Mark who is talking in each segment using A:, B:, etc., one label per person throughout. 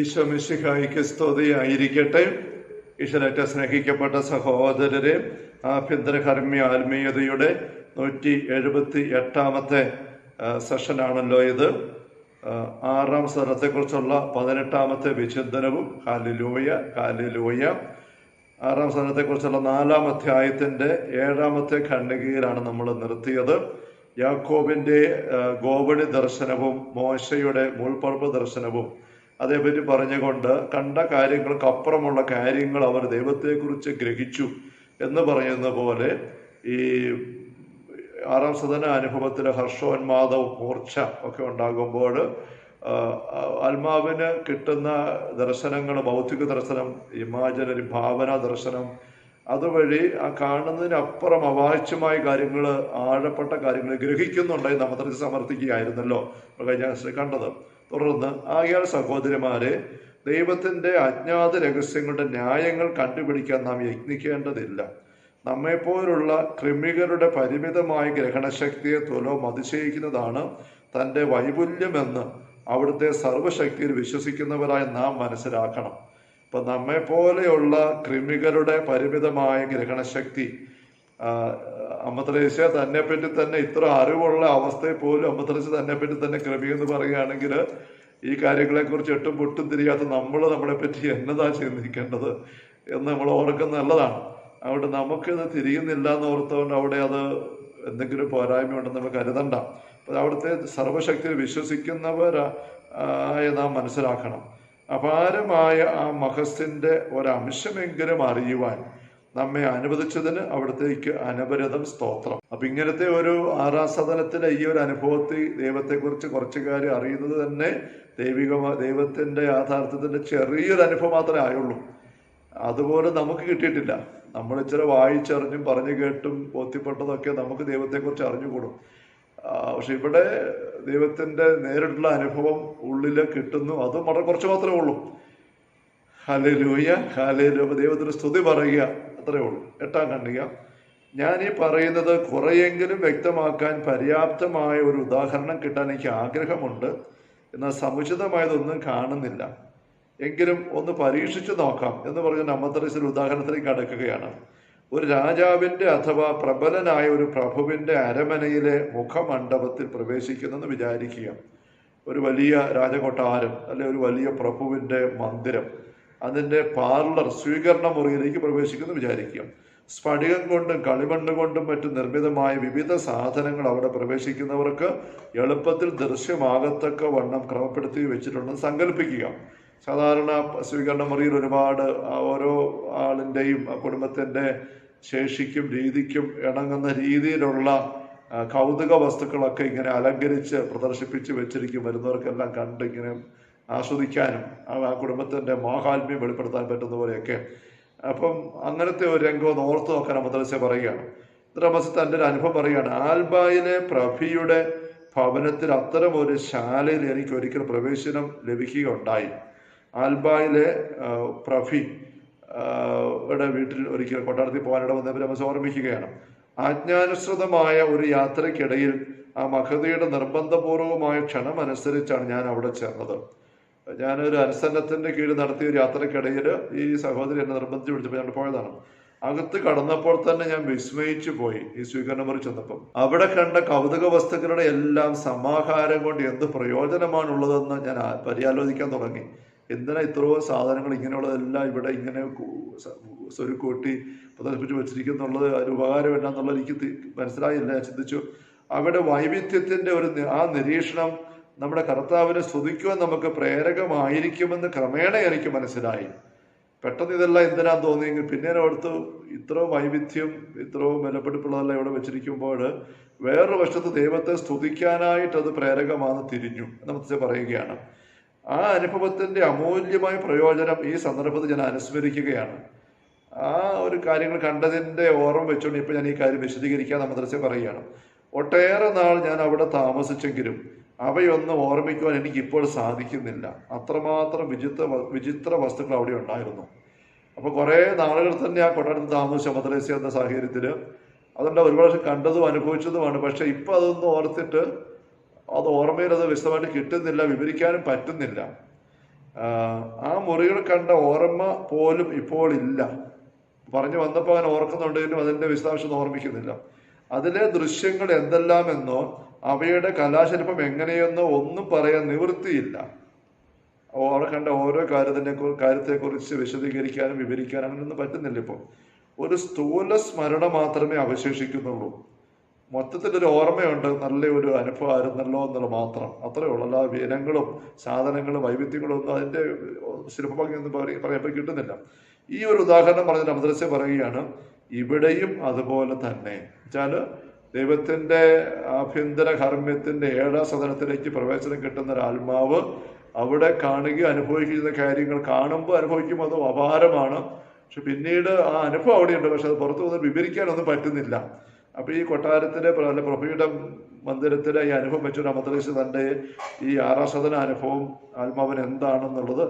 A: ഈശോ മിശിഹായിക്ക് സ്തുതിയായിരിക്കട്ടെ. ഈശ്വരറ്റ സ്നേഹിക്കപ്പെട്ട സഹോദരരെ ആഭ്യന്തര കർമ്മി ആത്മീയതയുടെ നൂറ്റി എഴുപത്തി എട്ടാമത്തെ സെഷനാണല്ലോ ഇത്. ആറാം സ്ഥലത്തെക്കുറിച്ചുള്ള പതിനെട്ടാമത്തെ വിചിന്തനവും. ഹാലിലൂയ ഹാലിലൂയ ആറാം സ്ഥലത്തെക്കുറിച്ചുള്ള നാലാം അധ്യായത്തിന്റെ ഏഴാമത്തെ ഖണ്ഡികയിലാണ് നമ്മൾ നിർത്തിയത്. യാക്കോബിന്റെ ഗോപണി ദർശനവും മോശയുടെ മുൾപ്പറപ്പ് ദർശനവും അതേപറ്റി പറഞ്ഞുകൊണ്ട് കണ്ട കാര്യങ്ങൾക്കപ്പുറമുള്ള കാര്യങ്ങൾ അവർ ദൈവത്തെക്കുറിച്ച് ഗ്രഹിച്ചു എന്ന് പറയുന്ന പോലെ ഈ ആറാം സദന അനുഭവത്തിൽ ഹർഷോന്മാദവും മൂർച്ച ഒക്കെ ഉണ്ടാകുമ്പോൾ ആത്മാവിന് കിട്ടുന്ന ദർശനങ്ങൾ ഭൗതിക ദർശനം ഇമാജിനറി ഭാവന ദർശനം അതുവഴി ആ കാണുന്നതിനപ്പുറം അവാച്യമായ കാര്യങ്ങൾ ആഴപ്പെട്ട കാര്യങ്ങൾ ഗ്രഹിക്കുന്നുണ്ടായി നമ്മൾ സമർത്ഥിക്കുകയായിരുന്നല്ലോ. കഴിഞ്ഞ കണ്ടത്. തുടർന്ന് ആകയാൽ സഹോദരിമാരെ ദൈവത്തിന്റെ അജ്ഞാത രഹസ്യങ്ങളുടെ ന്യായങ്ങൾ കണ്ടുപിടിക്കാൻ നാം യത്നിക്കേണ്ടതില്ല. നമ്മെപ്പോലുള്ള ക്രിമികരുടെ പരിമിതമായ ഗ്രഹണശക്തിയെ തുലവും അതിശയിക്കുന്നതാണ് തന്റെ വൈപുല്യമെന്ന് അവിടുത്തെ സർവശക്തിയിൽ വിശ്വസിക്കുന്നവരായി നാം മനസ്സിലാക്കണം. ഇപ്പം നമ്മെപ്പോലെയുള്ള പോലെയുള്ള കൃമികളുടെ പരിമിതമായ ഗ്രഹണശക്തി അമ്മത്രേസ്യ തന്നെ പറ്റി തന്നെ ഇത്ര അറിവുള്ള അവസ്ഥയിൽ പോലും അമ്മത്രേസ്യ തന്നെ പറ്റി തന്നെ ക്രമി എന്ന് പറയുകയാണെങ്കിൽ ഈ കാര്യങ്ങളെക്കുറിച്ച് എട്ടും പൊട്ടും തിരിയാത്ത നമ്മൾ നമ്മളെ പറ്റി എന്നതാ ചിന്തിക്കേണ്ടത് എന്ന് നമ്മൾ ഓർക്കുന്നത് നല്ലതാണ്. അതുകൊണ്ട് നമുക്കിത് തിരിയുന്നില്ല എന്ന് ഓർത്തുകൊണ്ട് അവിടെ അത് എന്തെങ്കിലും പോരായ്മ ഉണ്ടെന്ന് നമ്മൾ കരുതണ്ട. അപ്പോൾ അവിടുത്തെ സർവശക്തിയിൽ വിശ്വസിക്കുന്നവരായ നാം മനസ്സിലാക്കണം. അപാരമായ ആ മഹസിന്റെ ഒരംശമെങ്കിലും അറിയുവാൻ നമ്മെ അനുവദിച്ചതിന് അവിടത്തേക്ക് അനവരതം സ്തോത്രം. അപ്പൊ ഇങ്ങനത്തെ ഒരു ആറാം സദനത്തിലെ ഈ ഒരു അനുഭവത്തിൽ ദൈവത്തെക്കുറിച്ച് കുറച്ച് കാര്യം അറിയുന്നത് തന്നെ ദൈവിക ദൈവത്തിന്റെ യാഥാർത്ഥ്യത്തിന്റെ ചെറിയൊരു അനുഭവം മാത്രമേ ആയുള്ളൂ. അതുപോലെ നമുക്ക് കിട്ടിയിട്ടില്ല. നമ്മൾ ഇച്ചിരി വായിച്ചറിഞ്ഞും പറഞ്ഞു കേട്ടും ബോധ്യപ്പെട്ടതൊക്കെ നമുക്ക് ദൈവത്തെക്കുറിച്ച് അറിഞ്ഞുകൂടും. പക്ഷെ ഇവിടെ ദൈവത്തിന്റെ നേരിട്ടുള്ള അനുഭവം ഉള്ളിൽ കിട്ടുന്നു. അതും വളരെ കുറച്ച് മാത്രമേ ഉള്ളൂ. ഹലലൂയ ഹലലൂയ ദൈവത്തിന് സ്തുതി പറയുക. അത്രേ ഉള്ളൂ. എട്ടാം ഖണ്ഡിക ഞാൻ ഈ പറയുന്നത് കുറെയെങ്കിലും വ്യക്തമാക്കാൻ പര്യാപ്തമായ ഒരു ഉദാഹരണം കിട്ടാൻ എനിക്ക് ആഗ്രഹമുണ്ട്. എന്നാൽ സമുചിതമായതൊന്നും കാണുന്നില്ല. എങ്കിലും ഒന്ന് പരീക്ഷിച്ചു നോക്കാം എന്ന് പറഞ്ഞ അമ്മത്തറീസ് ഉദാഹരണത്തിലേക്ക് കടക്കുകയാണ് ഒരു രാജാവിന്റെ അഥവാ പ്രബലനായ ഒരു പ്രഭുവിന്റെ അരമനയിലെ മുഖമണ്ഡപത്തിൽ പ്രവേശിക്കുന്നെന്ന് വിചാരിക്കുക. ഒരു വലിയ രാജകൊട്ടാരം അല്ലെ ഒരു വലിയ പ്രഭുവിന്റെ മന്ദിരം. അതിന്റെ പാർലർ സ്വീകരണ മുറിയിലേക്ക് പ്രവേശിക്കുന്നു വിചാരിക്കുക. സ്ഫടികം കൊണ്ടും കളിമണ്ണ് കൊണ്ടും മറ്റു നിർമ്മിതമായ വിവിധ സാധനങ്ങൾ അവിടെ പ്രവേശിക്കുന്നവർക്ക് എളുപ്പത്തിൽ ദൃശ്യമാകത്തക്ക വണ്ണം ക്രമപ്പെടുത്തി വെച്ചിട്ടുണ്ടെന്ന് സങ്കല്പിക്കുക. സാധാരണ സ്വീകരണ മുറിയിൽ ഒരുപാട് ഓരോ ആളിന്റെയും കുടുംബത്തിന്റെ ശേഷിക്കും രീതിക്കും ഇണങ്ങുന്ന രീതിയിലുള്ള കൗതുക വസ്തുക്കളൊക്കെ ഇങ്ങനെ അലങ്കരിച്ച് പ്രദർശിപ്പിച്ച് വെച്ചിരിക്കും. വരുന്നവർക്കെല്ലാം കണ്ട് ഇങ്ങനെ ആസ്വദിക്കാനും ആ കുടുംബത്തിന്റെ മാഹാത്മ്യം വെളിപ്പെടുത്താൻ പറ്റുന്ന പോലെയൊക്കെ. അപ്പം അങ്ങനത്തെ ഒരു രംഗം ഓർത്ത് നോക്കാൻ മദ്രസ പറയുകയാണ്. ദ്രമസ് തന്റെ ഒരു അനുഭവം പറയുകയാണ്. ആൽബായിലെ പ്രഭിയുടെ ഭവനത്തിൽ അത്തരം ഒരു ശാലയിൽ എനിക്ക് ഒരിക്കൽ പ്രവേശനം ലഭിക്കുകയുണ്ടായി. ആൽബായിലെ പ്രഭി യുടെ വീട്ടിൽ ഒരിക്കൽ കൊട്ടാരത്തിൽ പോകാനിട വന്ന രമസ് ഓർമ്മിക്കുകയാണ്. ആജ്ഞാനുസൃതമായ ഒരു യാത്രയ്ക്കിടയിൽ ആ മഹതിയുടെ നിർബന്ധപൂർവമായ ക്ഷണം അനുസരിച്ചാണ് ഞാൻ അവിടെ ചേർന്നത്. ഞാനൊരു അനുസരണത്തിന്റെ കീഴിൽ നടത്തിയ ഒരു യാത്രക്കിടയിൽ ഈ സഹോദരി എന്നെ നിർബന്ധിച്ച് വിളിച്ചപ്പോൾ ഞാൻ പോയതാണ്. അകത്ത് കടന്നപ്പോൾ തന്നെ ഞാൻ വിസ്മയിച്ചു പോയി ഈ സ്വീകരണ മുറി ചെന്നപ്പം. അവിടെ കണ്ട കൗതുക വസ്തുക്കളുടെ എല്ലാം സമാഹാരം കൊണ്ട് എന്ത് പ്രയോജനമാണുള്ളതെന്ന് ഞാൻ പര്യാലോചിക്കാൻ തുടങ്ങി. എന്തിനാ ഇത്രയോ സാധനങ്ങൾ ഇങ്ങനെയുള്ളതെല്ലാം ഇവിടെ ഇങ്ങനെ സ്വരുക്കൂട്ടി പ്രദർശിപ്പിച്ച് വെച്ചിരിക്കുന്നുള്ളത്? ഒരു ഉപകാരം എന്നാന്നുള്ളത് എനിക്ക് മനസ്സിലായില്ല. ചിന്തിച്ചു. അവിടെ വൈവിധ്യത്തിന്റെ ഒരു ആ നിരീക്ഷണം നമ്മുടെ കർത്താവിനെ സ്തുതിക്കുവാൻ നമുക്ക് പ്രേരകമായിരിക്കുമെന്ന് ക്രമേണ എനിക്ക് മനസ്സിലായി. പെട്ടെന്ന് ഇതെല്ലാം എന്തിനാ തോന്നിയെങ്കിൽ പിന്നെ അവിടുത്തെ ഇത്രയും വൈവിധ്യം ഇത്രയും വിലപിടിപ്പുള്ളതെല്ലാം ഇവിടെ വെച്ചിരിക്കുമ്പോൾ വേറൊരു വശത്ത് ദൈവത്തെ സ്തുതിക്കാനായിട്ട് അത് പ്രേരകമാണെന്ന് തിരിഞ്ഞു. എന്ന് പറയുകയാണ്. ആ അനുഭവത്തിന്റെ അമൂല്യമായ പ്രയോജനം ഈ സന്ദർഭത്തിൽ ഞാൻ അനുസ്മരിക്കുകയാണ്. ആ ഒരു കാര്യങ്ങൾ കണ്ടതിന്റെ ഓർമ്മ വെച്ചുകൊണ്ട് ഇപ്പൊ ഞാൻ ഈ കാര്യം വിശദീകരിക്കാൻ മദ്രസ പറയുകയാണ്. ഒട്ടേറെ നാൾ ഞാൻ അവിടെ താമസിച്ചെങ്കിലും അവയൊന്നും ഓർമ്മിക്കുവാൻ എനിക്ക് ഇപ്പോൾ സാധിക്കുന്നില്ല. അത്രമാത്രം വിചിത്ര വിചിത്ര വസ്തുക്കൾ അവിടെ ഉണ്ടായിരുന്നു. അപ്പൊ കുറെ നാളുകൾ തന്നെ ആ കൊട്ടാരത്തിൽ താമസിച്ച മദ്രസ എന്ന സാഹചര്യത്തിൽ അതുകൊണ്ട് ഒരുപാട് കണ്ടതും അനുഭവിച്ചതുമാണ്. പക്ഷെ ഇപ്പൊ അതൊന്നും ഓർത്തിട്ട് അത് ഓർമ്മയിൽ അത് വിശദമായിട്ട് കിട്ടുന്നില്ല വിവരിക്കാനും പറ്റുന്നില്ല. ആ, മുറികൾ കണ്ട ഓർമ്മ പോലും ഇപ്പോൾ ഇല്ല. പറഞ്ഞു വന്നപ്പോൾ അവൻ ഓർക്കുന്നുണ്ടെങ്കിലും അതിന്റെ വിശദാംശം ഓർമ്മിക്കുന്നില്ല. അതിലെ ദൃശ്യങ്ങൾ എന്തെല്ലാമെന്നോ അവയുടെ കലാശില്പം എങ്ങനെയെന്നോ ഒന്നും പറയാൻ നിവൃത്തിയില്ല. അവിടെ കണ്ട ഓരോ കാര്യത്തിനെ കാര്യത്തെക്കുറിച്ച് വിശദീകരിക്കാനും വിവരിക്കാനും അങ്ങനെയൊന്നും പറ്റുന്നില്ല ഇപ്പോൾ ഒരു സ്ഥൂല സ്മരണ മാത്രമേ അവശേഷിക്കുന്നുള്ളൂ. മൊത്തത്തിൽ ഒരു ഓർമ്മയുണ്ട്. നല്ല ഒരു അനുഭവമായിരുന്നല്ലോ എന്നുള്ള മാത്രം. അത്രേ ഉള്ളൂ. അല്ലാതെ ഇനങ്ങളും സാധനങ്ങളും വൈവിധ്യങ്ങളും ഒന്നും അതിന്റെ ശില്പഭംഗി ഒന്നും പറയും പറയുമ്പോൾ കിട്ടുന്നില്ല. ഈ ഒരു ഉദാഹരണം പറഞ്ഞ അമദ്രസ്യ പറയുകയാണ് ഇവിടെയും അതുപോലെ തന്നെ. വെച്ചാൽ ദൈവത്തിന്റെ ആഭ്യന്തര കർമ്മ്യത്തിന്റെ ഏഴാം സദനത്തിലേക്ക് പ്രവേശനം കിട്ടുന്ന ഒരു ആത്മാവ് അവിടെ കാണുകയും അനുഭവിക്കുന്ന കാര്യങ്ങൾ കാണുമ്പോൾ അനുഭവിക്കുമ്പോൾ അത് അപാരമാണ്. പക്ഷെ പിന്നീട് ആ അനുഭവം അവിടെയുണ്ട്. പക്ഷെ അത് പുറത്തു വന്ന് വിവരിക്കാനൊന്നും പറ്റുന്നില്ല. അപ്പോൾ ഈ കൊട്ടാരത്തിലെ പ്രഭുയുടെ മന്ദിരത്തിലെ ഈ അനുഭവം വെച്ചൊരു അമദ്രേശ് തന്റെ ഈ ആറാം സദന അനുഭവം ആത്മാവിന് എന്താണെന്നുള്ളത്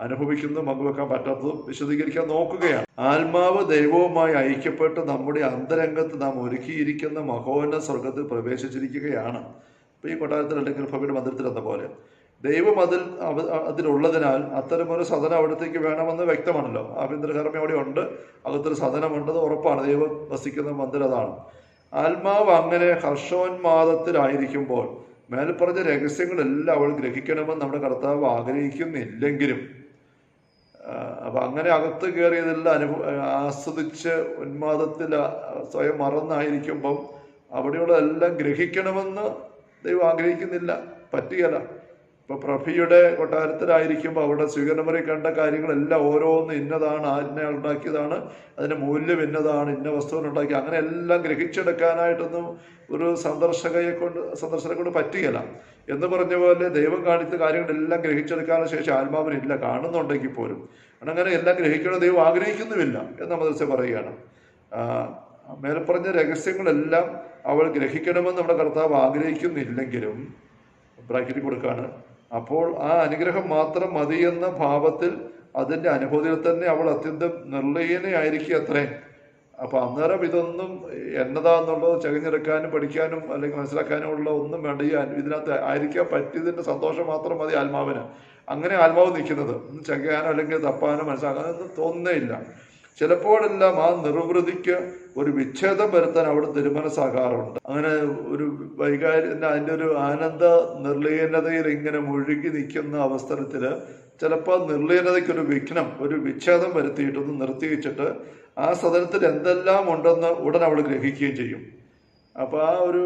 A: അനുഭവിക്കുന്നതും പങ്കുവെക്കാൻ പറ്റാത്തതും വിശദീകരിക്കാൻ നോക്കുകയാണ്. ആത്മാവ് ദൈവവുമായി ഐക്യപ്പെട്ട് നമ്മുടെ അന്തരംഗത്ത് നാം ഒരുക്കിയിരിക്കുന്ന മഹോന്ന സ്വർഗത്തിൽ പ്രവേശിച്ചിരിക്കുകയാണ്. ഇപ്പൊ ഈ കൊട്ടാരത്തിൽ അല്ലെങ്കിൽ ഭവിയുടെ മന്ദിരത്തിൽ എന്ന പോലെ. ദൈവം അതിൽ അതിലുള്ളതിനാൽ അത്തരമൊരു സദനം അവിടത്തേക്ക് വേണമെന്ന് വ്യക്തമാണല്ലോ. ആഭ്യന്തരകർമ്മ അവിടെ ഉണ്ട്. അകത്തൊരു സദനമുണ്ടെന്ന് ഉറപ്പാണ്. ദൈവം വസിക്കുന്ന മന്ദിരം അതാണ്. ആത്മാവ് അങ്ങനെ ഹർഷോന്മാദത്തിലായിരിക്കുമ്പോൾ മേൽപ്പറഞ്ഞ രഹസ്യങ്ങളെല്ലാം അവൾ ഗ്രഹിക്കണമെന്ന് നമ്മുടെ കർത്താവ് ആഗ്രഹിക്കുന്നില്ലെങ്കിലും അപ്പൊ അങ്ങനെ അകത്ത് കയറിയതെല്ലാം അനുഭവ ആസ്വദിച്ച് ഉന്മാദത്തിൽ സ്വയം മറന്നായിരിക്കുമ്പം അവിടെയുള്ളതെല്ലാം ഗ്രഹിക്കണമെന്ന് ദൈവം ആഗ്രഹിക്കുന്നില്ല. പറ്റുകയല്ല. ഇപ്പൊ പ്രഭിയുടെ കൊട്ടാരത്തിലായിരിക്കുമ്പോൾ അവിടെ സ്വീകരണമുറി കണ്ട കാര്യങ്ങളെല്ലാം ഓരോന്ന് ഇന്നതാണ് ആജ്ഞ ഉണ്ടാക്കിയതാണ് അതിന്റെ മൂല്യം ഇന്നതാണ് ഇന്ന വസ്തുവിനുണ്ടാക്കി അങ്ങനെ എല്ലാം ഗ്രഹിച്ചെടുക്കാനായിട്ടൊന്നും ഒരു സന്ദർശകയെ കൊണ്ട് സന്ദർശനെ കൊണ്ട് പറ്റുകയില്ല. എന്ന് പറഞ്ഞ പോലെ ദൈവം കാണിച്ച കാര്യങ്ങളെല്ലാം ഗ്രഹിച്ചെടുക്കാനുള്ള ശേഷം ആത്മാവിനില്ല കാണുന്നുണ്ടെങ്കിൽ പോലും. അങ്ങനെ എല്ലാം ഗ്രഹിക്കണം ദൈവം ആഗ്രഹിക്കുന്നുമില്ല എന്ന് മദർസ പറയുകയാണ്. മേൽപ്പറഞ്ഞ രഹസ്യങ്ങളെല്ലാം അവൾ ഗ്രഹിക്കണമെന്ന് നമ്മുടെ കർത്താവ് ആഗ്രഹിക്കുന്നില്ലെങ്കിലും ബ്രാക്കറ്റ് കൊടുക്കാണ് അപ്പോൾ ആ അനുഗ്രഹം മാത്രം മതി എന്ന ഭാവത്തിൽ അതിന്റെ അനുഭൂതിയിൽ തന്നെ അവൾ അത്യന്തം നിർലീനയായിരിക്കും അത്രേ അപ്പൊ അന്നേരം ഇതൊന്നും എന്നതാന്നുള്ളത് ചകഞ്ഞെടുക്കാനും പഠിക്കാനും അല്ലെങ്കിൽ മനസ്സിലാക്കാനും ഉള്ള ഒന്നും വേണ്ട. ഈ ഇതിനകത്ത് ആയിരിക്കാൻ പറ്റിയതിന്റെ സന്തോഷം മാത്രം മതി ആത്മാവിന്. അങ്ങനെ ആത്മാവ് നിൽക്കുന്നത്. ചകയാനോ അല്ലെങ്കിൽ തപ്പാനോ മനസ്സിലാക്കാനോ ഒന്നും തോന്നുന്നേ തോന്നുന്നേയില്ല ചിലപ്പോഴെല്ലാം ആ നിർവൃതിക്ക് ഒരു വിച്ഛേദം വരുത്താൻ അവിടെ തിരുമനസാകാറുണ്ട്. അങ്ങനെ ഒരു വൈകാരി അതിന്റെ ഒരു ആനന്ദ നിർലീനതയിൽ ഇങ്ങനെ മുഴുകി നിൽക്കുന്ന അവസരത്തിൽ ചിലപ്പോൾ നിർലീനതയ്ക്ക് ഒരു വിഘ്നം ഒരു വിച്ഛേദം വരുത്തിയിട്ടൊന്ന് നിർത്തി വെച്ചിട്ട് ആ സദനത്തിൽ എന്തെല്ലാം ഉണ്ടെന്ന് ഉടൻ അവൾ ഗ്രഹിക്കുകയും ചെയ്യും. അപ്പോൾ ആ ഒരു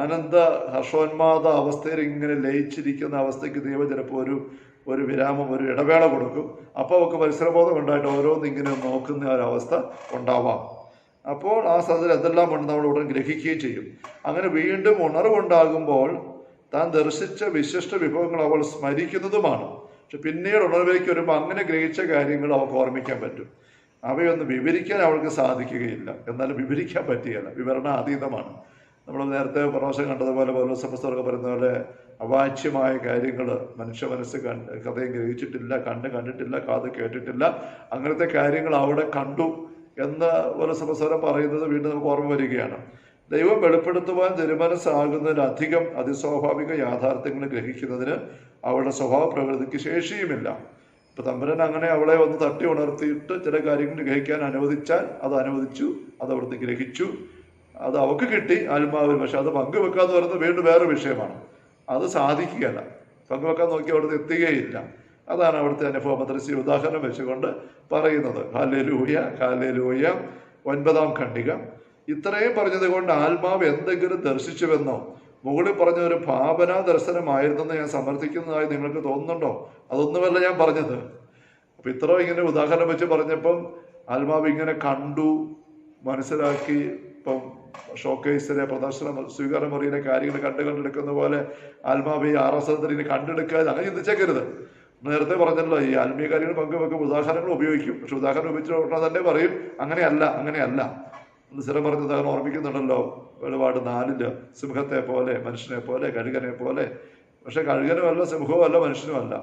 A: ആനന്ദ ഹർഷോന്മാദ അവസ്ഥയിൽ ഇങ്ങനെ ലയിച്ചിരിക്കുന്ന അവസ്ഥയ്ക്ക് ദൈവം ചിലപ്പോൾ ഒരു ഒരു വിരാമം ഒരു ഇടവേള കൊടുക്കും. അപ്പോൾ അവർക്ക് പരിസരബോധം ഉണ്ടായിട്ട് ഓരോന്ന് ഇങ്ങനെ നോക്കുന്ന ഒരവസ്ഥ ഉണ്ടാവാം. അപ്പോൾ ആ സദത്തിൽ എന്തെല്ലാം ഉണ്ട് നമ്മൾ ഉടൻ ഗ്രഹിക്കുകയും ചെയ്യും. അങ്ങനെ വീണ്ടും ഉണർവുണ്ടാകുമ്പോൾ താൻ ദർശിച്ച വിശിഷ്ട വിഭവങ്ങൾ അവൾ സ്മരിക്കുന്നതുമാണ്. പക്ഷെ പിന്നീട് ഉണർവേക്ക് വരുമ്പോൾ അങ്ങനെ ഗ്രഹിച്ച കാര്യങ്ങൾ അവൾക്ക് ഓർമ്മിക്കാൻ പറ്റും. അവയൊന്നും വിവരിക്കാൻ അവൾക്ക് സാധിക്കുകയില്ല. എന്നാലും വിവരിക്കാൻ പറ്റുകയില്ല. വിവരണാതീതമാണ്. നമ്മൾ നേരത്തെ പ്രാവശ്യം കണ്ടതുപോലെ പൗലോസപ്പസ്തകർക്ക് പറയുന്ന പോലെ അവാച്യമായ കാര്യങ്ങൾ മനുഷ്യ മനസ്സ് കണ്ട് കഥയും ഗ്രഹിച്ചിട്ടില്ല കണ്ണ് കണ്ടിട്ടില്ല കാത് കേട്ടിട്ടില്ല അങ്ങനത്തെ കാര്യങ്ങൾ അവിടെ കണ്ടു എന്ന് പൗലോസപ്പസ്തകർ പറയുന്നത് വീണ്ടും നമുക്ക് ഓർമ്മ വരികയാണ്. ദൈവം വെളിപ്പെടുത്തുവാൻ തിരുമനസ്സാകുന്നതിലധികം അതിസ്വാഭാവിക യാഥാർത്ഥ്യങ്ങൾ ഗ്രഹിക്കുന്നതിന് അവളുടെ സ്വഭാവ പ്രകൃതിക്ക് ശേഷിയുമില്ല. ഇപ്പൊ തമ്പുരൻ അങ്ങനെ അവളെ ഒന്ന് തട്ടി ഉണർത്തിയിട്ട് ചില കാര്യങ്ങൾ ഗ്രഹിക്കാൻ അനുവദിച്ചാൽ അത് അനുവദിച്ചു അത് അവിടുന്ന് ഗ്രഹിച്ചു. അത് അവക്ക് കിട്ടി ആത്മാവിൽ പക്ഷെ അത് പങ്കുവെക്കാന്ന് പറയുന്നത് വീണ്ടും വേറെ വിഷയമാണ്. അത് സാധിക്കുകയല്ല. പങ്കുവെക്കാൻ നോക്കി അവിടുന്ന് എത്തുകയില്ല. അതാണ് അവിടുത്തെ അനുഭവ. മദ്രസി ഉദാഹരണം വെച്ചുകൊണ്ട് പറയുന്നത്. ഹാലേലൂയ ഹാലേലൂയ ഒൻപതാം ഖണ്ഡിക. ഇത്രയും പറഞ്ഞത് കൊണ്ട് ആത്മാവ് എന്തെങ്കിലും ദർശിച്ചുവെന്നോ മുകളിൽ പറഞ്ഞ ഒരു ഭാവനാ ദർശനമായിരുന്നെന്ന് ഞാൻ സമർത്ഥിക്കുന്നതായി നിങ്ങൾക്ക് തോന്നുന്നുണ്ടോ? അതൊന്നുമല്ല ഞാൻ പറഞ്ഞത്. അപ്പൊ ഇത്രയും ഇങ്ങനെ ഉദാഹരണം വെച്ച് പറഞ്ഞപ്പം ആത്മാവ് ഇങ്ങനെ കണ്ടു മനസ്സിലാക്കി ഇപ്പം ഷോക്കേസിലെ പ്രദർശനം സ്വീകാരം മുറിയിലെ കാര്യങ്ങൾ കണ്ടു കണ്ടെടുക്കുന്ന പോലെ ആത്മാവ് ഈ എസ് ഇനി കണ്ടെടുക്കാതെ അങ്ങനെ ചിന്തിച്ചേക്കരുത്. നേരത്തെ പറഞ്ഞല്ലോ ഈ ആത്മീയ കാര്യങ്ങൾ പങ്കുവെക്കും ഉദാഹരണങ്ങൾ ഉപയോഗിക്കും. പക്ഷെ ഉദാഹരണം ഉപയോഗിച്ച ഉടനെ തന്നെ പറയും അങ്ങനെയല്ല അങ്ങനെയല്ല. സ്ഥിരം പറഞ്ഞ ഉദാഹരണം ഓർമ്മിക്കുന്നുണ്ടല്ലോ വെളിപാട് നാലിൽ സിംഹത്തെ പോലെ മനുഷ്യനെ പോലെ കഴുകനെ പോലെ. പക്ഷെ കഴുകനും അല്ല സിംഹവും അല്ല മനുഷ്യനും അല്ല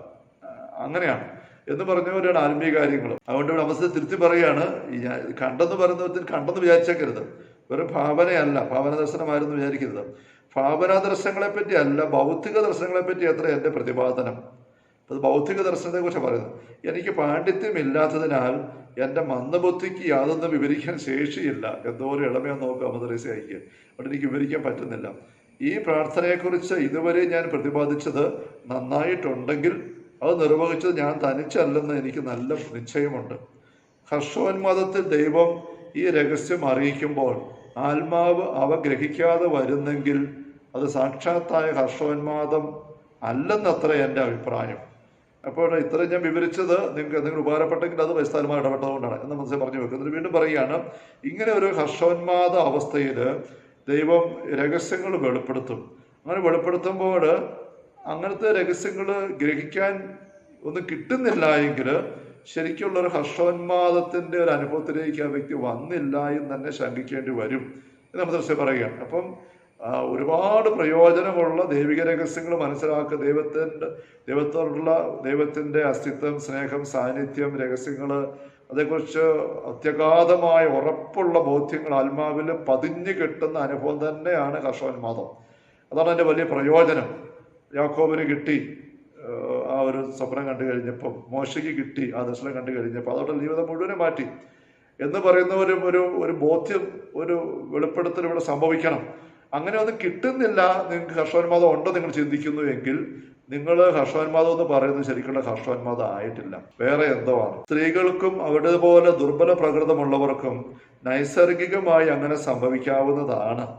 A: അങ്ങനെയാണ്. എന്ന് പറഞ്ഞ പോലെയാണ് ആത്മീയ കാര്യങ്ങൾ. അതുകൊണ്ട് ഇവിടെ അവസ്ഥ തിരുത്തി പറയുകയാണ് കണ്ടെന്ന് പറയുന്ന കണ്ടെന്ന് വിചാരിച്ചേക്കരുത്. വെറും ഭാവനയല്ല. ഭാവന ദർശനമായിരുന്നു വിചാരിക്കുന്നത് ഭാവന ദർശനങ്ങളെ പറ്റി അല്ല ഭൗതിക ദർശനങ്ങളെ പറ്റി അത്ര എന്റെ പ്രതിപാദനം. അത് ഭൗതിക ദർശനത്തെക്കുറിച്ച് പറയുന്നത്. എനിക്ക് പാണ്ഡിത്യമില്ലാത്തതിനാൽ എന്റെ മന്ദബുദ്ധിക്ക് യാതൊന്നും വിവരിക്കാൻ ശേഷിയില്ല. എന്തോ ഒരു ഇളമയോ നോക്കുക അമദ്രേസ അയക്കുക അവിടെ എനിക്ക് വിവരിക്കാൻ പറ്റുന്നില്ല. ഈ പ്രാർത്ഥനയെക്കുറിച്ച് ഇതുവരെ ഞാൻ പ്രതിപാദിച്ചത് നന്നായിട്ടുണ്ടെങ്കിൽ അത് നിർവഹിച്ചത് ഞാൻ തനിച്ചല്ലെന്ന് എനിക്ക് നല്ല നിശ്ചയമുണ്ട്. ഹർഷോന്മാദത്തിൽ ദൈവം ഈ രഹസ്യം അറിയിക്കുമ്പോൾ ആത്മാവ് അവ ഗ്രഹിക്കാതെ വരുന്നെങ്കിൽ അത് സാക്ഷാത്തായ ഹർഷോന്മാദം അല്ലെന്നത്ര എന്റെ അഭിപ്രായം. അപ്പോൾ ഇത്രയും ഞാൻ വിവരിച്ചത് നിങ്ങൾക്ക് എന്തെങ്കിലും ഉപകാരപ്പെട്ടെങ്കിൽ അത് വൈസ്ഥാനമായി ഇടപെട്ടതുകൊണ്ടാണ് എന്ന് മനസ്സിൽ പറഞ്ഞു വെക്കുന്നത് വീണ്ടും പറയുകയാണ് ഇങ്ങനെ ഒരു ഹർഷോന്മാദ അവസ്ഥയിൽ ദൈവം രഹസ്യങ്ങൾ വെളിപ്പെടുത്തും. അങ്ങനെ വെളിപ്പെടുത്തുമ്പോൾ അങ്ങനത്തെ രഹസ്യങ്ങൾ ഗ്രഹിക്കാൻ ഒന്നും കിട്ടുന്നില്ല എങ്കിൽ ശരിക്കുള്ള ഒരു ഹർഷോന്മാദത്തിന്റെ ഒരു അനുഭവത്തിലേക്ക് ആ വ്യക്തി വന്നില്ല എന്ന് തന്നെ ശങ്കിക്കേണ്ടി വരും എന്ന് നമ്മൾ ദൃശ്യം പറയുകയാണ്. അപ്പം ഒരുപാട് പ്രയോജനമുള്ള ദൈവിക രഹസ്യങ്ങൾ മനസ്സിലാക്കുക ദൈവത്തിന്റെ ദൈവത്തോടുള്ള ദൈവത്തിന്റെ അസ്തിത്വം സ്നേഹം സാന്നിധ്യം രഹസ്യങ്ങൾ അതേക്കുറിച്ച് അത്യഗാധമായ ഉറപ്പുള്ള ബോധ്യങ്ങൾ ആത്മാവിൽ പതിഞ്ഞു കിട്ടുന്ന അനുഭവം തന്നെയാണ് ഹർഷോന്മാദം. അതാണ് എന്റെ വലിയ പ്രയോജനം. യാക്കോബിന് കിട്ടി. ഒരു സ്വപ്നം കണ്ടു കഴിഞ്ഞപ്പോൾ മോശയ്ക്ക് കിട്ടി ആ ദർശനം കണ്ടു കഴിഞ്ഞപ്പോൾ അതോടെ ജീവിതം മുഴുവനും മാറ്റി. എന്ന് പറയുന്ന ഒരു ഒരു ഒരു ബോധ്യം ഒരു വെളിപ്പെടുത്തൽ ഇവിടെ സംഭവിക്കണം. അങ്ങനെ അത് കിട്ടുന്നില്ല നിങ്ങൾക്ക് ഹർഷോന്മാദം ഉണ്ടോ നിങ്ങൾ ചിന്തിക്കുന്നു എങ്കിൽ നിങ്ങൾ ഹർഷോന്മാദം എന്ന് പറയുന്നത് ശരിക്കുള്ള ഹർഷോന്മാദം ആയിട്ടില്ല. വേറെ എന്തോ ആണ്. സ്ത്രീകൾക്കും അവിടെ പോലെ ദുർബല പ്രകൃതമുള്ളവർക്കും നൈസർഗികമായി അങ്ങനെ സംഭവിക്കാവുന്നതാണ്.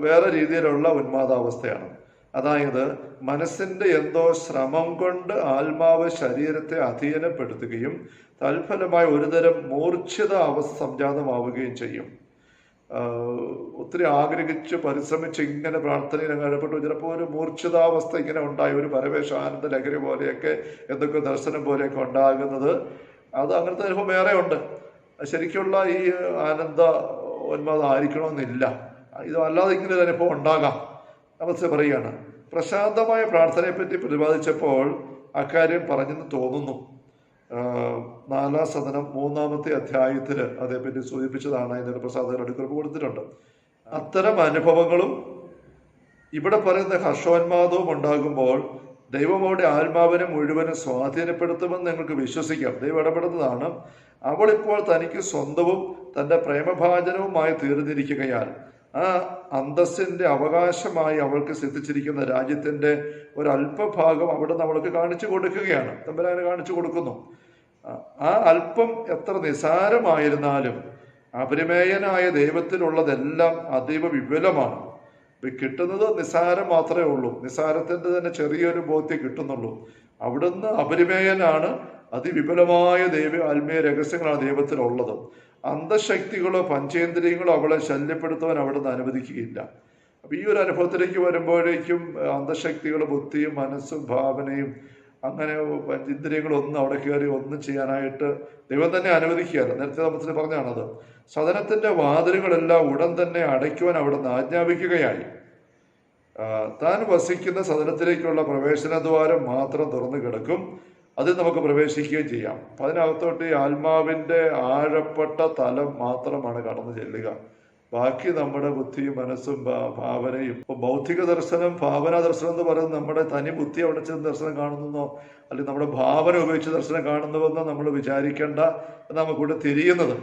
A: വേറെ രീതിയിലുള്ള ഉന്മാദാവസ്ഥയാണ്. അതായത് മനസ്സിന്റെ എന്തോ ശ്രമം കൊണ്ട് ആത്മാവ് ശരീരത്തെ അധീനപ്പെടുത്തുകയും തൽഫലമായി ഒരുതരം മൂർച്ഛിത അവസ്ഥ സംജാതമാവുകയും ചെയ്യും. ഒത്തിരി ആഗ്രഹിച്ച് പരിശ്രമിച്ച് ഇങ്ങനെ പ്രാർത്ഥനയിൽ അങ്ങ് ചിലപ്പോൾ ഒരു മൂർച്ഛിതാവസ്ഥ ഇങ്ങനെ ഉണ്ടായി ഒരു പരവേഷ ആനന്ദ ലഹരി പോലെയൊക്കെ എന്തൊക്കെ ദർശനം പോലെയൊക്കെ ഉണ്ടാകുന്നത്. അത് അങ്ങനത്തെ അനുഭവം വേറെ ഉണ്ട് ശരിക്കുള്ള ഈ ആനന്ദ ഉന്മാദം ആയിരിക്കണമെന്നില്ല. ഇത് അല്ലാതെ ഇങ്ങനെ ഒരു അനുഭവം ഉണ്ടാകാം. അവസ്ഥ പറയുകയാണ്. പ്രശാന്തമായ പ്രാർത്ഥനയെപ്പറ്റി പ്രതിപാദിച്ചപ്പോൾ അക്കാര്യം പറഞ്ഞെന്ന് തോന്നുന്നു. നാലാം സദനം മൂന്നാമത്തെ അധ്യായത്തിൽ അതേപ്പറ്റി സൂചിപ്പിച്ചതാണ് എന്നൊരു പ്രസാദകർ അടുക്കുറിപ്പ് കൊടുത്തിട്ടുണ്ട്. അത്തരം അനുഭവങ്ങളും ഇവിടെ പറയുന്ന ഹർഷോന്മാദവും ഉണ്ടാകുമ്പോൾ ദൈവം അവിടെ ആത്മാവിനെ മുഴുവനും സ്വാധീനപ്പെടുത്തുമെന്ന് നിങ്ങൾക്ക് വിശ്വസിക്കാം. ദൈവം ഇടപെടുന്നതാണ്. അവൾ ഇപ്പോൾ തനിക്ക് സ്വന്തവും തന്റെ പ്രേമഭാജനവുമായി തീർന്നിരിക്കുകയാൽ ആ അന്തസ്സിന്റെ അവകാശമായി അവൾക്ക് സിദ്ധിച്ചിരിക്കുന്ന രാജ്യത്തിന്റെ ഒരു അല്പഭാഗം അവിടെ അവൾക്ക് കാണിച്ചു കൊടുക്കുകയാണ്. തമ്പരാനെ കാണിച്ചു കൊടുക്കുന്നു. ആ- അല്പം എത്ര നിസാരമായിരുന്നാലും അപരിമേയനായ ദൈവത്തിലുള്ളതെല്ലാം അതീവ വിപുലമാണ്. കിട്ടുന്നത് നിസാരം മാത്രമേ ഉള്ളൂ. നിസാരത്തിന്റെ തന്നെ ചെറിയൊരു ബോധ്യം കിട്ടുന്നുള്ളൂ. അവിടുന്ന് അപരിമേയനാണ് അതിവിപുലമായ ദൈവ ആത്മീയ രഹസ്യങ്ങളാണ് ദൈവത്തിലുള്ളത്. അന്തശക്തികളോ പഞ്ചേന്ദ്രിയങ്ങളോ അവളെ ശല്യപ്പെടുത്തുവാൻ അവിടുന്ന് അനുവദിക്കുകയില്ല. അപ്പൊ ഈ ഒരു അനുഭവത്തിലേക്ക് വരുമ്പോഴേക്കും അന്ധശക്തികൾ ബുദ്ധിയും മനസ്സും ഭാവനയും അങ്ങനെ പഞ്ചേന്ദ്രിയങ്ങളൊന്നും അവിടെ കയറി ഒന്നും ചെയ്യാനായിട്ട് ദൈവം തന്നെ അനുവദിക്കുകയല്ല നേരത്തെ നമ്മൾ പറഞ്ഞാണത്. സദനത്തിന്റെ വാതിലുകളെല്ലാം ഉടൻ തന്നെ അടയ്ക്കുവാൻ അവിടുന്ന് ആജ്ഞാപിക്കുകയായി. താൻ വസിക്കുന്ന സദനത്തിലേക്കുള്ള പ്രവേശനദ്വാരം മാത്രം തുറന്നു കിടക്കും. അതിൽ നമുക്ക് പ്രവേശിക്കുകയും ചെയ്യാം. അപ്പം അതിനകത്തോട്ട് ഈ ആത്മാവിന്റെ ആഴപ്പെട്ട തലം മാത്രമാണ് കടന്നു ചെല്ലുക. ബാക്കി നമ്മുടെ ബുദ്ധിയും മനസ്സും ഭാവനയും ഇപ്പൊ ഭൗതിക ദർശനം ഭാവന ദർശനം എന്ന് പറയുന്നത് നമ്മുടെ തനി ബുദ്ധി അവിടെ ചെന്ന് ദർശനം കാണുന്നോ അല്ലെങ്കിൽ നമ്മുടെ ഭാവന ഉപയോഗിച്ച് ദർശനം കാണുന്നുവെന്നോ നമ്മൾ വിചാരിക്കേണ്ട നമുക്കിവിടെ തിരിയുന്നത്.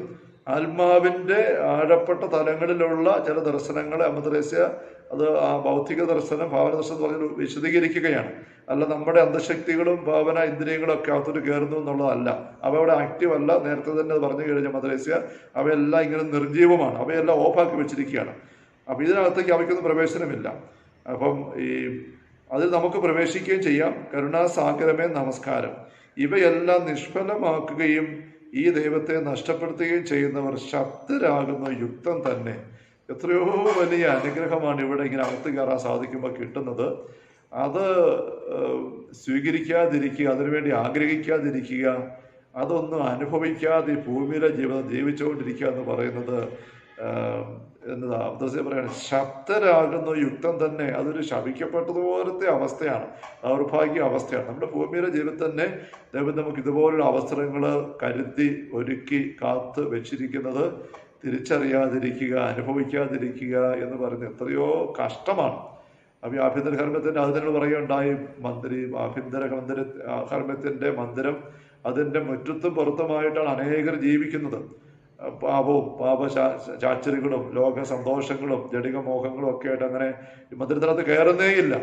A: ആത്മാവിന്റെ ആഴപ്പെട്ട തലങ്ങളിലുള്ള ചില ദർശനങ്ങളെ അമ്മദ്രേസ്യ അത് ആ ഭൗതിക ദർശനം ഭാവന ദർശനം എന്ന് പറഞ്ഞാൽ വിശദീകരിക്കുകയാണ്. അല്ല നമ്മുടെ അന്ധശക്തികളും ഭാവന ഇന്ദ്രിയങ്ങളും ഒക്കെ അകത്തോട്ട് കയറുന്നു എന്നുള്ളതല്ല. അവ അവിടെ ആക്റ്റീവ് അല്ല. നേരത്തെ തന്നെ അത് പറഞ്ഞു കഴിഞ്ഞ മദ്രേസ്യ അവയെല്ലാം ഇങ്ങനെ നിർജീവമാണ്. അവയെല്ലാം ഓഫാക്കി വെച്ചിരിക്കുകയാണ്. അപ്പം ഇതിനകത്തേക്ക് അവയ്ക്കൊന്നും പ്രവേശനമില്ല. അപ്പം ഈ അതിൽ നമുക്ക് പ്രവേശിക്കുകയും ചെയ്യാം. കരുണാസാഗരമേ നമസ്കാരം. ഇവയെല്ലാം നിഷ്ഫലമാക്കുകയും ഈ ദൈവത്തെ നഷ്ടപ്പെടുത്തുകയും ചെയ്യുന്നവർ ശക്തരാകുന്ന യുക്തം തന്നെ. എത്രയോ വലിയ അനുഗ്രഹമാണ് ഇവിടെ ഇങ്ങനെ അകത്ത് കയറാൻ സാധിക്കുമ്പോൾ കിട്ടുന്നത്. അത് സ്വീകരിക്കാതിരിക്കുക അതിനുവേണ്ടി ആഗ്രഹിക്കാതിരിക്കുക അതൊന്നും അനുഭവിക്കാതെ ഭൂമിയിലെ ജീവിതം ജീവിച്ചുകൊണ്ടിരിക്കുക എന്ന് പറയുന്നത് എന്നതാ അബ്ദുസെ പറയാണ് ശബ്ദരാകുന്ന യുക്തം തന്നെ അതൊരു ശപിക്കപ്പെട്ടതുപോലത്തെ അവസ്ഥയാണ് ദൗർഭാഗ്യ അവസ്ഥയാണ്. നമ്മുടെ ഭൂമിയുടെ ജീവിതം തന്നെ ദൈവം നമുക്ക് ഇതുപോലുള്ള അവസരങ്ങൾ കരുതി ഒരുക്കി കാത്ത് വെച്ചിരിക്കുന്നത് തിരിച്ചറിയാതിരിക്കുക അനുഭവിക്കാതിരിക്കുക എന്ന് പറയുന്നത് എത്രയോ കഷ്ടമാണ്. അപ്പം ഈ ആഭ്യന്തര കർമ്മത്തിന്റെ അത് പറയുകയുണ്ടായി മന്ത്രി ആഭ്യന്തര മന്ദിര കർമ്മത്തിന്റെ മന്ദിരം അതിന്റെ മുറ്റത്തും പുറത്തുമായിട്ടാണ് അനേകർ ജീവിക്കുന്നത്. പാപവും പാപ ചാച്ചറികളും ലോക സന്തോഷങ്ങളും ജടിക മോഹങ്ങളും ഒക്കെ ആയിട്ട് അങ്ങനെ മന്ദിരത്തിനകത്ത് കയറുന്നേയില്ല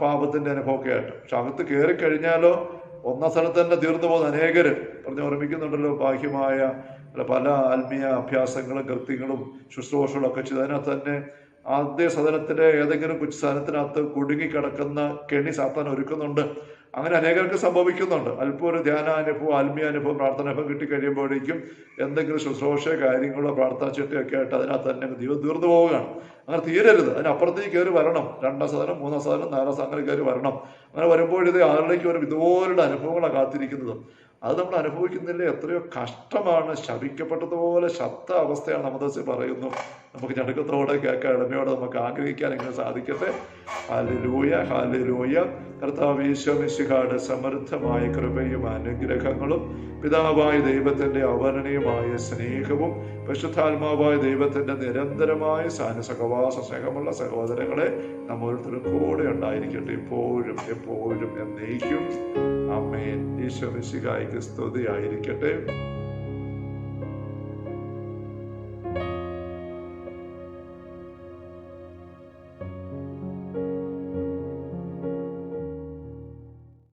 A: പാപത്തിന്റെ അനുഭവമൊക്കെ ആയിട്ട് പക്ഷെ അകത്ത് കയറി കഴിഞ്ഞാലോ ഒന്നാം സ്ഥലത്ത് തന്നെ തീർന്നു പോകുന്ന അനേകര്. പറഞ്ഞ് ഓർമ്മിക്കുന്നുണ്ടല്ലോ ബാഹ്യമായ പല ആത്മീയ അഭ്യാസങ്ങളും കൃത്യങ്ങളും ശുശ്രൂഷകളും ഒക്കെ ചെയ്ത്. അതിനകത്ത് തന്നെ ആദ്യ സദനത്തിലെ ഏതെങ്കിലും കൊച്ചു കുടുങ്ങി കിടക്കുന്ന കെണി സാത്താൻ ഒരുക്കുന്നുണ്ട്. അങ്ങനെ അനേകർക്ക് സംഭവിക്കുന്നുണ്ട്. അല്പം ഒരു ധ്യാനാനുഭവം ആത്മീയാനുഭവം പ്രാർത്ഥനാനുഭവം കിട്ടിക്കഴിയുമ്പോഴേക്കും എന്തെങ്കിലും ശുശ്രൂഷ കാര്യങ്ങളോ പ്രാർത്ഥന ചിട്ടയൊക്കെ ആയിട്ട് അതിനകത്ത് തന്നെ ദൈവം തീർന്നു പോവുകയാണ്. അങ്ങനെ തീരരുത്. അതിനപ്പുറത്തേക്ക് കയറി വരണം. രണ്ടാം സാധനം മൂന്നാം സാധനം നാലാം സാധനം കയറി വരണം. അങ്ങനെ വരുമ്പോഴിത് ആളിലേക്ക് ഒരു ഇതുപോലുള്ള അനുഭവങ്ങളാണ് കാത്തിരിക്കുന്നത്. അത് നമ്മൾ അനുഭവിക്കുന്നില്ല എത്രയോ കഷ്ടമാണ് ശപിക്കപ്പെട്ടതുപോലെ ശബ്ദ അവസ്ഥയാണ് നമ്മദോസി പറയുന്നു. നമുക്ക് ഞടുക്കത്തോടെ കേൾക്കാൻ ഇടമയോടെ നമുക്ക് ആഗ്രഹിക്കാൻ ഇങ്ങനെ സാധിക്കട്ടെ? ഹാലിലൂയ ഹാലിലൂയ കർത്താവ് ഈശോമിശിഹാട് സമൃദ്ധമായ കൃപയും അനുഗ്രഹങ്ങളും പിതാവായ ദൈവത്തിന്റെ അവരണീയമായ സ്നേഹവും പരിശുദ്ധാത്മാവായ ദൈവത്തിന്റെ നിരന്തരമായ സാന സഹവാസ സ്നേഹമുള്ള സഹോദരങ്ങളെ നമ്മോരുത്തരും കൂടെ ഉണ്ടായിരിക്കട്ടെ. എപ്പോഴും എപ്പോഴും എന്നേക്കും. അമ്മേൻ ഈശോ മിശിഹായിക്ക് സ്തുതിയായിരിക്കട്ടെ.